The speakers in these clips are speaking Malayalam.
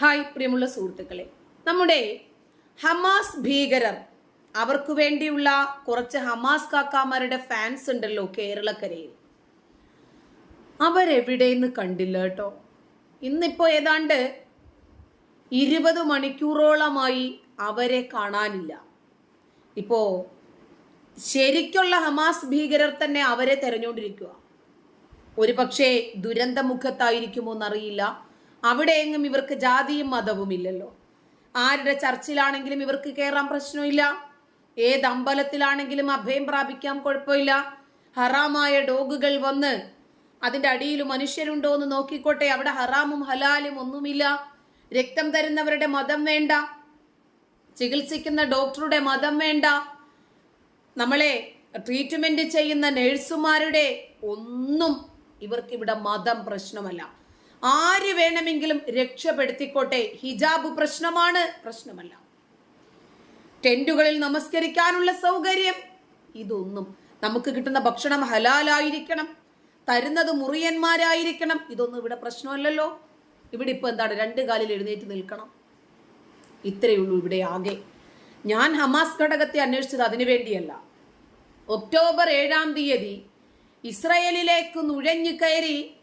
ഹായ് പ്രിയമുള്ള സുഹൃത്തുക്കളെ. നമ്മുടെ ഹമാസ് ഭീകരർ അവർക്ക് വേണ്ടിയുള്ള കുറച്ച് ഹമാസ് കാക്കാമാരുടെ ഫാൻസ് ഉണ്ടല്ലോ കേരളക്കരയിൽ. അവരെവിടെയെന്ന് കണ്ടില്ല കേട്ടോ? ഇന്നിപ്പോ ഏതാണ്ട് ഇരുപത് മണിക്കൂറോളമായി അവരെ കാണാനില്ല. ഇപ്പോ ശരിക്കുള്ള ഹമാസ് ഭീകരർ തന്നെ അവരെ തെരഞ്ഞുകൊണ്ടിരിക്കുക ഒരു പക്ഷേ ദുരന്തമുഖത്തായിരിക്കുമോ എന്നറിയില്ല അവിടെയെങ്ങും ഇവർക്ക് ജാതിയും മതവും ഇല്ലല്ലോ. ആരുടെ ചർച്ചിലാണെങ്കിലും ഇവർക്ക് കയറാൻ പ്രശ്നമില്ല. ഏത് അമ്പലത്തിലാണെങ്കിലും അഭയം പ്രാപിക്കാൻ കുഴപ്പമില്ല. ഹറാമായ ഡോഗുകൾ വന്ന് അതിന്റെ അടിയിൽ മനുഷ്യരുണ്ടോ എന്ന് നോക്കിക്കോട്ടെ. അവിടെ ഹറാമും ഹലാലും ഒന്നുമില്ല. രക്തം തരുന്നവരുടെ മതം വേണ്ട. ചികിത്സിക്കുന്ന ഡോക്ടറുടെ മതം വേണ്ട. നമ്മളെ ട്രീറ്റ്മെന്റ് ചെയ്യുന്ന നഴ്സുമാരുടെ ഒന്നും ഇവർക്കിവിടെ മതം പ്രശ്നമല്ല. ആര് വേണമെങ്കിലും രക്ഷപ്പെടുത്തിക്കോട്ടെ? ഹിജാബ് പ്രശ്നമാണ്. പ്രശ്നമല്ല. ടെന്റുകളിൽ നമസ്കരിക്കാനുള്ള സൗകര്യം ഇതൊന്നും നമുക്ക് കിട്ടുന്ന ഭക്ഷണം ഹലാലായിരിക്കണം. തരുന്നത് മുറിയന്മാരായിരിക്കണം. ഇതൊന്നും ഇവിടെ പ്രശ്നമല്ലല്ലോ. ഇവിടെ ഇപ്പൊ എന്താണ്? രണ്ട് കാലിൽ എഴുന്നേറ്റ് നിൽക്കണം. ഇത്രയേ ഉള്ളൂ ഇവിടെ ആകെ. ഞാൻ ഹമാസ് ഘടകത്തെ അന്വേഷിച്ചത് അതിനു വേണ്ടിയല്ല. ഒക്ടോബർ ഏഴാം തീയതി ഇസ്രയേലിലേക്ക് നുഴഞ്ഞു കയറി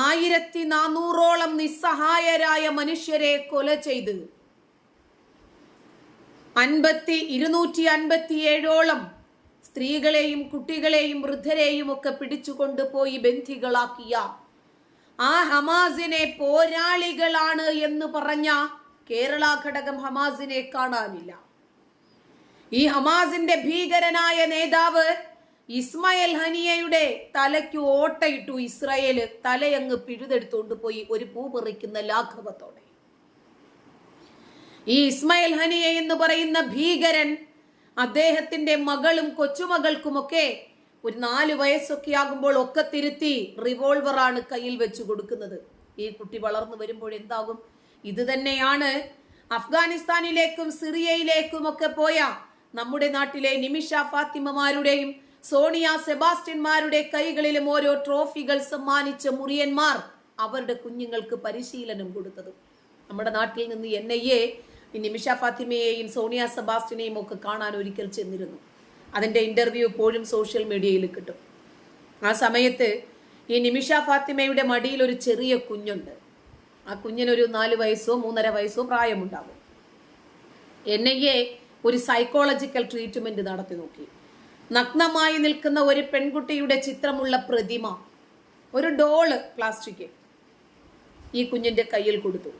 ആയിരത്തി നാനൂറോളം നിസ്സഹായരായ മനുഷ്യരെ കൊല ചെയ്ത്. അൻപത്തി ഇരുന്നൂറ്റി അൻപത്തി ഏഴോളം സ്ത്രീകളെയും കുട്ടികളെയും വൃദ്ധരെയും ഒക്കെ പിടിച്ചുകൊണ്ടുപോയി ബന്ധികളാക്കിയ ആ ഹമാസിനെ പോരാളികളാണ് എന്ന് പറഞ്ഞ കേരള ഘടകം ഹമാസിനെ കാണാനില്ല. ഈ ഹമാസിന്റെ ഭീകരനായ നേതാവ് ഇസ്മായിൽ ഹനിയയുടെ തലയ്ക്ക് ഓട്ടയിട്ടു ഇസ്രായേൽ തലയങ്ങ് പിഴുതെടുത്തുകൊണ്ട് പോയി ഒരു പൂ പറിക്കുന്ന ലാഘവത്തോടെ. ഈ ഇസ്മായിൽ ഹനിയ എന്ന് പറയുന്ന ഭീകരൻ അദ്ദേഹത്തിന്റെ മകളും കൊച്ചുമകൾക്കുമൊക്കെ ഒരു നാല് വയസ്സൊക്കെ ആകുമ്പോൾ ഒക്കെ തിരുത്തി റിവോൾവറാണ് കയ്യിൽ വെച്ച് കൊടുക്കുന്നത്. ഈ കുട്ടി വളർന്നു വരുമ്പോൾ എന്താകും? ഇത് തന്നെയാണ് അഫ്ഗാനിസ്ഥാനിലേക്കും സിറിയയിലേക്കും ഒക്കെ പോയ നമ്മുടെ നാട്ടിലെ നിമിഷ ഫാത്തിമമാരുടെയും സോണിയ സെബാസ്റ്റ്യന്മാരുടെ കൈകളിലും ഓരോ ട്രോഫികൾ സമ്മാനിച്ച മുറിയന്മാർ അവരുടെ കുഞ്ഞുങ്ങൾക്ക് പരിശീലനം കൊടുത്തത്. നമ്മുടെ നാട്ടിൽ നിന്ന് എൻ ഐ എ നിമിഷ ഫാത്തിമയെയും സോണിയ സെബാസ്റ്റ്യനെയും ഒക്കെ കാണാൻ ഒരിക്കൽ ചെന്നിരുന്നു. അതിന്റെ ഇന്റർവ്യൂ ഇപ്പോഴും സോഷ്യൽ മീഡിയയിൽ കിട്ടും. ആ സമയത്ത് ഈ നിമിഷ ഫാത്തിമയുടെ മടിയിൽ ഒരു ചെറിയ കുഞ്ഞുണ്ട്. ആ കുഞ്ഞിനൊരു നാല് വയസ്സോ മൂന്നര വയസ്സോ പ്രായമുണ്ടാകും. എൻ ഐ എ ഒരു സൈക്കോളജിക്കൽ ട്രീറ്റ്മെന്റ് നടത്തി നോക്കി. നഗ്നമായി നിൽക്കുന്ന ഒരു പെൺകുട്ടിയുടെ ചിത്രമുള്ള പ്രതിമ ഒരു ഡോൾ പ്ലാസ്റ്റിക് ഈ കുഞ്ഞിന്റെ കയ്യിൽ കൊടുത്തു.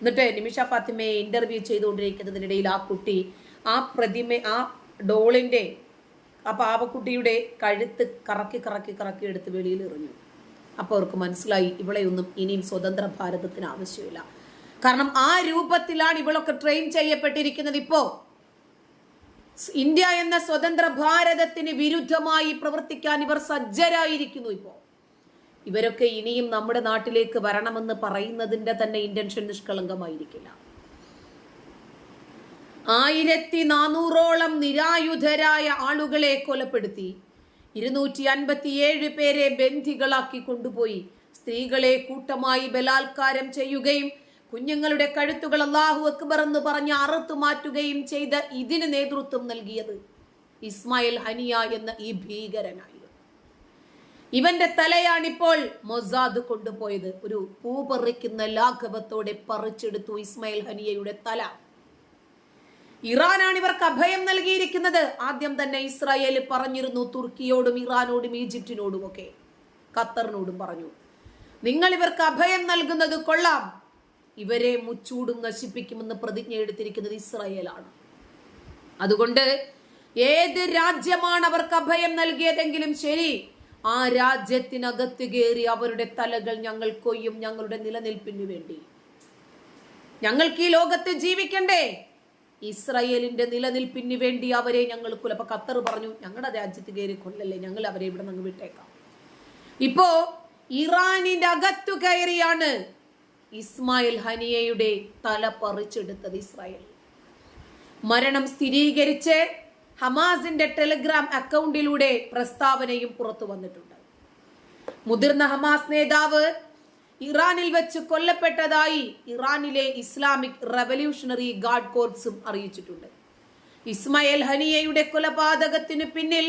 എന്നിട്ട് നിമിഷ ഫാത്തിമയെ ഇന്റർവ്യൂ ചെയ്തുകൊണ്ടിരിക്കുന്നതിനിടയിൽ ആ കുട്ടി ആ പ്രതിമ ആ ഡോളിന്റെ ആ പാവക്കുട്ടിയുടെ കഴുത്ത് കറക്കി കറക്കി കറക്കി എടുത്ത് വെളിയിൽ എറിഞ്ഞു. അപ്പോൾ അവർക്ക് മനസ്സിലായി ഇവളെയൊന്നും ഇനിയും സ്വതന്ത്ര ഭാരതത്തിന് ആവശ്യമില്ല. കാരണം ആ രൂപത്തിലാണ് ഇവളൊക്കെ ട്രെയിൻ ചെയ്യപ്പെട്ടിരിക്കുന്നത് ഇപ്പോ ഇന്ത്യ എന്ന സ്വതന്ത്ര ഭാരതത്തിന് വിരുദ്ധമായി പ്രവർത്തിക്കാൻ ഇവർ സജ്ജരായിരിക്കുന്നു ഇപ്പോ. ഇവരൊക്കെ ഇനിയും നമ്മുടെ നാട്ടിലേക്ക് വരണമെന്ന് പറയുന്നതിന്റെ തന്നെ ഇന്റൻഷൻ നിഷ്കളങ്കമായിരിക്കില്ല. ആയിരത്തി നാനൂറോളം നിരായുധരായ ആളുകളെ കൊലപ്പെടുത്തി ഇരുന്നൂറ്റി അൻപത്തിയേഴ് പേരെ ബന്ധികളാക്കി കൊണ്ടുപോയി സ്ത്രീകളെ കൂട്ടമായി ബലാത്കാരം ചെയ്യുകയും കുഞ്ഞുങ്ങളുടെ കഴുത്തുകൾ അള്ളാഹു അക്ബർ എന്ന് പറഞ്ഞ് അറുത്തു മാറ്റുകയും ചെയ്ത് ഇതിന് നേതൃത്വം നൽകിയത് ഇസ്മായിൽ ഹനിയ എന്ന ഈ ഭീകരനായിരുന്നു. ഇവന്റെ തലയാണിപ്പോൾ മൊസാദ് കൊണ്ടുപോയത്. ഒരു പൂ പറിക്കുന്ന ലാഘവത്തോടെ പറിച്ചെടുത്തു ഇസ്മായിൽ ഹനിയയുടെ തല. ഇറാനാണ് ഇവർക്ക് അഭയം നൽകിയിരിക്കുന്നത്. ആദ്യം തന്നെ ഇസ്രായേൽ പറഞ്ഞിരുന്നു തുർക്കിയോടും ഇറാനോടും ഈജിപ്റ്റിനോടും ഒക്കെ ഖത്തറിനോടും പറഞ്ഞു നിങ്ങൾ ഇവർക്ക് അഭയം നൽകുന്നത് കൊള്ളാം. ഇവരെ മുച്ചൂടും നശിപ്പിക്കുമെന്ന് പ്രതിജ്ഞ എടുത്തിരിക്കുന്നത് ഇസ്രായേലാണ്. അതുകൊണ്ട് ഏത് രാജ്യമാണ് അവർക്ക് അഭയം നൽകിയതെങ്കിലും ശരി ആ രാജ്യത്തിനകത്ത് കയറി അവരുടെ തലകൾ ഞങ്ങൾ കൊയ്യും ഞങ്ങളുടെ നിലനിൽപ്പിന് വേണ്ടി. ഞങ്ങൾക്ക് ഈ ലോകത്ത് ജീവിക്കണ്ടേ? ഇസ്രയേലിന്റെ നിലനിൽപ്പിന് വേണ്ടി അവരെ ഞങ്ങൾ കുലപ്പ ഖത്തർ പറഞ്ഞു ഞങ്ങളുടെ രാജ്യത്ത് കയറി കൊല്ലല്ലേ ഞങ്ങൾ അവരെ ഇവിടെ നിന്ന് വിട്ടേക്കാം. ഇപ്പോ ഇറാനിന്റെ അകത്തു കയറിയാണ് ഇസ്മായിൽ ഹനിയയുടെ തല പറിച്ചെടുത്തത് ഇസ്രായേൽ. മരണം സ്ഥിരീകരിച്ച് ഹമാസിന്റെ ടെലിഗ്രാം അക്കൗണ്ടിലൂടെ പ്രസ്താവനയും പുറത്തു വന്നിട്ടുണ്ട്. മുതിർന്ന ഹമാസ് നേതാവ് ഇറാനിൽ വെച്ച് കൊല്ലപ്പെട്ടതായി ഇറാനിലെ ഇസ്ലാമിക് റവല്യൂഷണറി ഗാർഡ് കോർപ്സും അറിയിച്ചിട്ടുണ്ട്. ഇസ്മയേൽ ഹനിയയുടെ കൊലപാതകത്തിന് പിന്നിൽ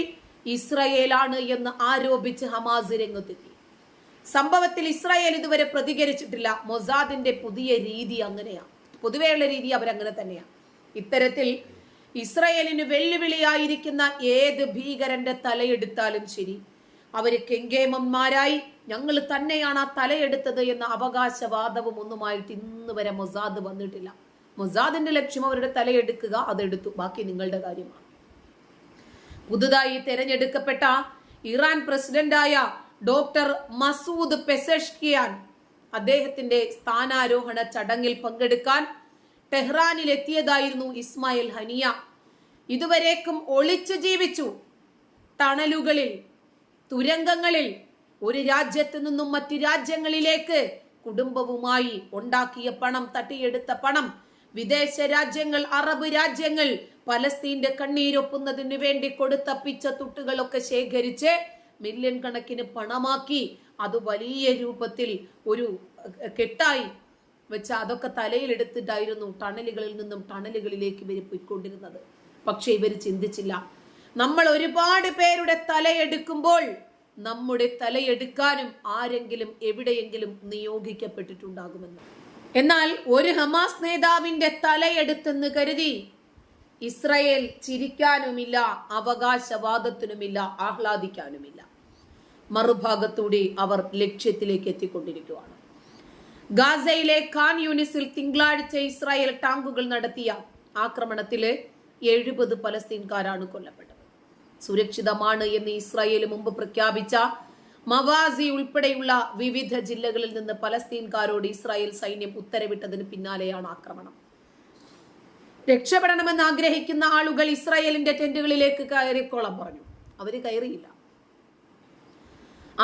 ഇസ്രയേലാണ് എന്ന് ആരോപിച്ച് ഹമാസ് രംഗത്തെത്തി. സംഭവത്തിൽ ഇസ്രായേൽ ഇതുവരെ പ്രതികരിച്ചിട്ടില്ല. മൊസാദിന്റെ പുതിയ രീതി അങ്ങനെയാണ്. പൊതുവെയുള്ള രീതി അവരങ്ങനെ തന്നെയാണ്. ഇത്തരത്തിൽ ഇസ്രായേലിന് വെല്ലുവിളിയായിരിക്കുന്ന ഏത് ഭീകരന്റെ തലയെടുത്താലും ശരി അവർ കെങ്കേമന്മാരായി ഞങ്ങൾ തന്നെയാണ് ആ തലയെടുത്തത് എന്ന അവകാശവാദവും ഒന്നുമായിട്ട് ഇന്ന് വരെ മൊസാദ് വന്നിട്ടില്ല. മൊസാദിന്റെ ലക്ഷ്യം അവരുടെ തലയെടുക്കുക അതെടുത്തു. ബാക്കി നിങ്ങളുടെ കാര്യമാണ്. പുതുതായി തെരഞ്ഞെടുക്കപ്പെട്ട ഇറാൻ പ്രസിഡന്റായ ഡോക്ടർ മസൂദ് പെസഷ്കിയാൻ അദ്ദേഹത്തിന്റെ സ്ഥാനാരോഹണ ചടങ്ങിൽ പങ്കെടുക്കാൻ ടെഹ്റാനിൽ എത്തിയതായിരുന്നു ഇസ്മായിൽ ഹനിയ. ഇതുവരേക്കും ഒളിച്ചു ജീവിച്ചു. തണലുകളിൽ തുരങ്കങ്ങളിൽ ഒരു രാജ്യത്തു നിന്നും മറ്റു രാജ്യങ്ങളിലേക്ക് കുടുംബവുമായി ഉണ്ടാക്കിയ പണം തട്ടിയെടുത്ത പണം വിദേശ രാജ്യങ്ങൾ അറബ് രാജ്യങ്ങൾ പലസ്തീന്റെ കണ്ണീരൊപ്പുന്നതിന് വേണ്ടി കൊടുത്ത പിച്ച തുട്ടുകളൊക്കെ ശേഖരിച്ച് മില്യൺ കണക്കിന് പണമാക്കി അത് വലിയ രൂപത്തിൽ ഒരു കെട്ടായി വെച്ച അതൊക്കെ തലയിലെടുത്തിട്ടായിരുന്നു ടണലുകളിൽ നിന്നും ടണലുകളിലേക്ക് ഇവർ പോയിക്കൊണ്ടിരുന്നത്. പക്ഷെ ഇവർ ചിന്തിച്ചില്ല. നമ്മൾ ഒരുപാട് പേരുടെ തലയെടുക്കുമ്പോൾ നമ്മുടെ തലയെടുക്കാനും ആരെങ്കിലും എവിടെയെങ്കിലും നിയോഗിക്കപ്പെട്ടിട്ടുണ്ടാകുമെന്ന്. എന്നാൽ ഒരു ഹമാസ് നേതാവിന്റെ തലയെടുത്തെന്ന് കരുതി ഇസ്രയേൽ ചിരിക്കാനുമില്ല അവകാശവാദത്തിനുമില്ല ആഹ്ലാദിക്കാനുമില്ല. മറുഭാഗത്തൂടെ അവർ ലക്ഷ്യത്തിലേക്ക് എത്തിക്കൊണ്ടിരിക്കുകയാണ്. ഗാസയിലെ ഖാൻ യൂണിസിൽ തിങ്കളാഴ്ച ഇസ്രായേൽ ടാങ്കുകൾ നടത്തിയ ആക്രമണത്തിൽ എഴുപത് പലസ്തീൻകാരാണ് കൊല്ലപ്പെട്ടത്. സുരക്ഷിതമാണ് എന്ന് ഇസ്രായേൽ മുമ്പ് പ്രഖ്യാപിച്ച മവാസി ഉൾപ്പെടെയുള്ള വിവിധ ജില്ലകളിൽ നിന്ന് പലസ്തീൻകാരോട് ഇസ്രായേൽ സൈന്യം ഉത്തരവിട്ടതിന് പിന്നാലെയാണ് ആക്രമണം. രക്ഷപ്പെടണമെന്ന് ആഗ്രഹിക്കുന്ന ആളുകൾ ഇസ്രായേലിന്റെ ടെന്റുകളിലേക്ക് കയറിക്കോളം പറഞ്ഞു അവർ കയറിയില്ല.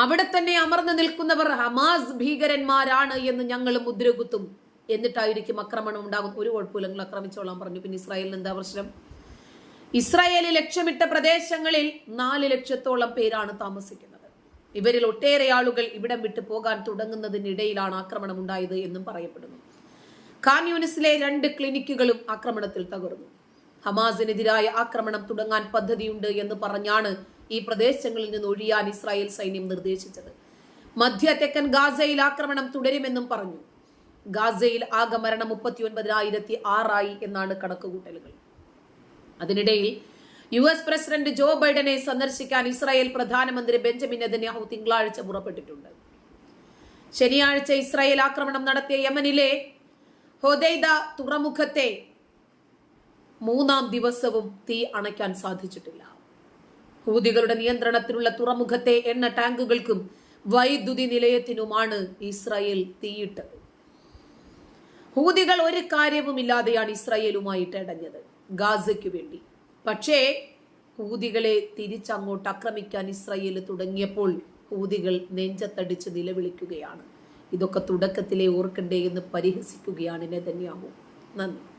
അവിടെ തന്നെ അമർന്നു നിൽക്കുന്നവർ ഹമാസ് ഭീകരന്മാരാണ് എന്ന് ഞങ്ങൾ മുദ്രകുത്തും. എന്നിട്ടായിരിക്കും ആക്രമണം ഉണ്ടാകും ഒരു കുഴപ്പമില്ല നിങ്ങൾ ആക്രമിച്ചോളാം പറഞ്ഞു. പിന്നെ ഇസ്രായേലിന് എന്താ പ്രശ്നം? ഇസ്രായേലിൽ ലക്ഷ്യമിട്ട പ്രദേശങ്ങളിൽ നാല് ലക്ഷത്തോളം പേരാണ് താമസിക്കുന്നത്. ഇവരിൽ ഒട്ടേറെ ആളുകൾ ഇവിടം വിട്ടു പോകാൻ തുടങ്ങുന്നതിനിടയിലാണ് ആക്രമണം ഉണ്ടായത് എന്നും പറയപ്പെടുന്നു. ഖാൻ രണ്ട് ക്ലിനിക്കുകളും ആക്രമണത്തിൽ തകർന്നു. ഹമാസിനെതിരായ ആക്രമണം തുടങ്ങാൻ പദ്ധതിയുണ്ട് എന്ന് പറഞ്ഞാണ് ഈ പ്രദേശങ്ങളിൽ നിന്ന് ഒഴിയാൻ ഇസ്രായേൽ സൈന്യം നിർദ്ദേശിച്ചത്. മധ്യ തെക്കൻ ഗാസയിൽ ആക്രമണം തുടരുമെന്നും പറഞ്ഞു. ഗാസയിൽ ആകെ മുപ്പത്തി ഒൻപതിനായിരത്തി ആറായി എന്നാണ് കണക്കുകൂട്ടലുകൾ. അതിനിടയിൽ യു എസ് പ്രസിഡന്റ് ജോ ബൈഡനെ സന്ദർശിക്കാൻ ഇസ്രായേൽ പ്രധാനമന്ത്രി ബെഞ്ചമിൻ നെതന്യാഹു തിങ്കളാഴ്ച പുറപ്പെട്ടിട്ടുണ്ട്. ശനിയാഴ്ച ഇസ്രായേൽ ആക്രമണം നടത്തിയ യമനിലെ ഹൊദൈദ തുറമുഖത്തെ മൂന്നാം ദിവസവും തീ അണയ്ക്കാൻ സാധിച്ചിട്ടില്ല. ഹൂതികളുടെ നിയന്ത്രണത്തിലുള്ള തുറമുഖത്തെ എണ്ണ ടാങ്കുകൾക്കും വൈദ്യുതി നിലയത്തിനുമാണ് ഇസ്രായേൽ തീയിട്ടത്. ഹൂതികൾ ഒരു കാര്യവുമില്ലാതെയാണ് ഇസ്രായേലുമായിട്ട് ഇടഞ്ഞത്. ഗാസയ്ക്ക് വേണ്ടി. പക്ഷേ ഹൂതികളെ തിരിച്ചങ്ങോട്ട് ആക്രമിക്കാൻ ഇസ്രായേൽ തുടങ്ങിയപ്പോൾ ഹൂതികൾ നെഞ്ചത്തടിച്ച് നിലവിളിക്കുകയാണ്. ഇതൊക്കെ തുടക്കത്തിലെ ഓർക്കണ്ടേ എന്ന് പരിഹസിക്കുകയാണ് നെതന്യാഹു. നന്ദി.